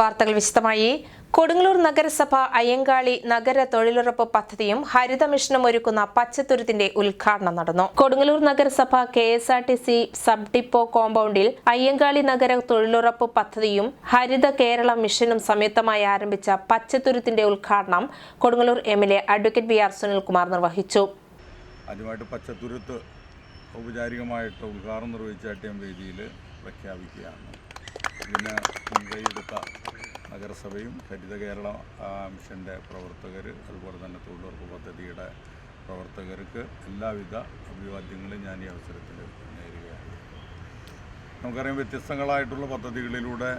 വാർത്തകൾ വിശദമായി. കൊടുങ്ങല്ലൂർ നഗരസഭ അയ്യങ്കാളി നഗര തൊഴിലുറപ്പ് പദ്ധതിയും ഹരിത മിഷനും ഒരുക്കുന്ന പച്ചത്തുരുത്തിന്റെ ഉദ്ഘാടനം നടന്നു. കൊടുങ്ങല്ലൂർ നഗരസഭ K S R T C sub depot കോമ്പൗണ്ടിൽ അയ്യങ്കാളി നഗര തൊഴിലുറപ്പ് പദ്ധതിയും ഹരിത കേരള മിഷനും സംയുക്തമായി ആരംഭിച്ച പച്ചത്തുരുത്തിന്റെ ഉദ്ഘാടനം Kodungallur M L A advocate V R Sunilkumar നിർവഹിച്ചു. ഔപചാരികമായിട്ട് ഉദ്ഘാടനം നിർവഹിച്ച വേദിയിൽ പ്രഖ്യാപിക്കുകയാണ്. ഇതിന് മുൻകൈയെടുത്ത നഗരസഭയും ഹരിത കേരള മിഷന്റെ പ്രവർത്തകർ അതുപോലെ തന്നെ തൊഴിലുറപ്പ് പദ്ധതിയുടെ പ്രവർത്തകർക്ക് എല്ലാവിധ അഭിവാദ്യങ്ങളും ഞാൻ ഈ അവസരത്തിൽ നേരുകയാണ്. നമുക്കറിയാം വ്യത്യസ്തങ്ങളായിട്ടുള്ള പദ്ധതികളിലൂടെ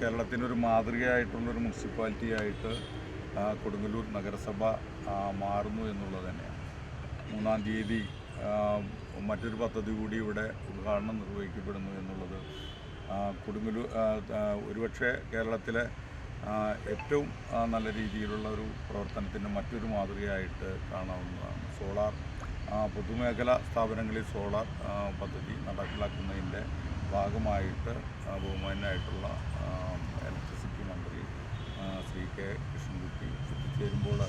കേരളത്തിനൊരു മാതൃകയായിട്ടുള്ളൊരു മുനിസിപ്പാലിറ്റി ആയിട്ട് കൊടുങ്ങല്ലൂർ നഗരസഭ മാറുന്നു എന്നുള്ളത് തന്നെയാണ്. മൂന്നാം തീയതി മറ്റൊരു പദ്ധതി കൂടി ഇവിടെ ഉദ്ഘാടനം നിർവഹിക്കപ്പെടുന്നു ആ, കൊടുങ്ങല്ലൂർ ഒരുപക്ഷെ കേരളത്തിലെ ഏറ്റവും നല്ല രീതിയിലുള്ള ഒരു പ്രവർത്തനത്തിന്റെ മറ്റൊരു മാതൃകയായിട്ട് കാണാവുന്നതാണ്. സോളാർ പൊതുമേഖല സ്ഥാപനങ്ങളിൽ സോളാർ പദ്ധതി നടപ്പിലാക്കുന്നതിന്റെ ഭാഗമായിട്ട് ബഹുമാനായിട്ടുള്ള ഇലക്ട്രിസിറ്റി മന്ത്രി Shri K Krishnankutty എത്തിച്ചേരുമ്പോൾ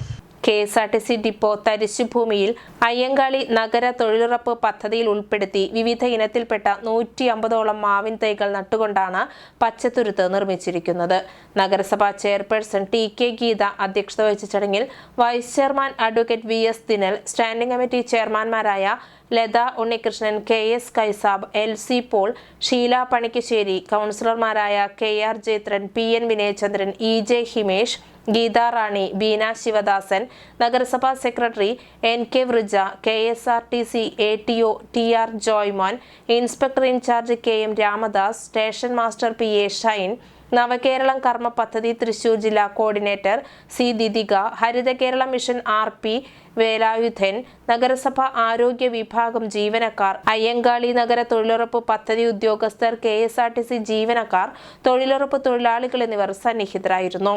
K S R T C depot തരിശുഭൂമിയിൽ Ayyankali നഗര തൊഴിലുറപ്പ് പദ്ധതിയിൽ ഉൾപ്പെടുത്തി വിവിധ ഇനത്തിൽപ്പെട്ട നൂറ്റി അമ്പതോളം മാവിൻ തൈകൾ നട്ടുകൊണ്ടാണ് പച്ചത്തുരുത്ത് നിർമ്മിച്ചിരിക്കുന്നത്. നഗരസഭാ ചെയർപേഴ്സൺ ടി കെ ഗീത അധ്യക്ഷത വഹിച്ച ചടങ്ങിൽ vice chairman advocate V S Dinal standing committee ചെയർമാൻമാരായ Latha Unnikrishnan K S Kaisab L C Paul Sheela Panikkassery കൗൺസിലർമാരായ K R Jethran P N Vinayachandran E J Himesh Geetha Rani Beena Sivadasan നഗരസഭാ secretary N K Vruja K S R T C A T O T R Joymon inspector incharge K M Ramadas station master P A Shine Navakeralam കർമ്മ പദ്ധതി തൃശൂർ ജില്ലാ coordinator C Didika Haritha Kerala mission R P Velayudhan നഗരസഭ ആരോഗ്യ വിഭാഗം ജീവനക്കാർ അയ്യങ്കാളി നഗര തൊഴിലുറപ്പ് പദ്ധതി ഉദ്യോഗസ്ഥർ കെ ജീവനക്കാർ തൊഴിലുറപ്പ് തൊഴിലാളികൾ എന്നിവർ സന്നിഹിതരായിരുന്നു.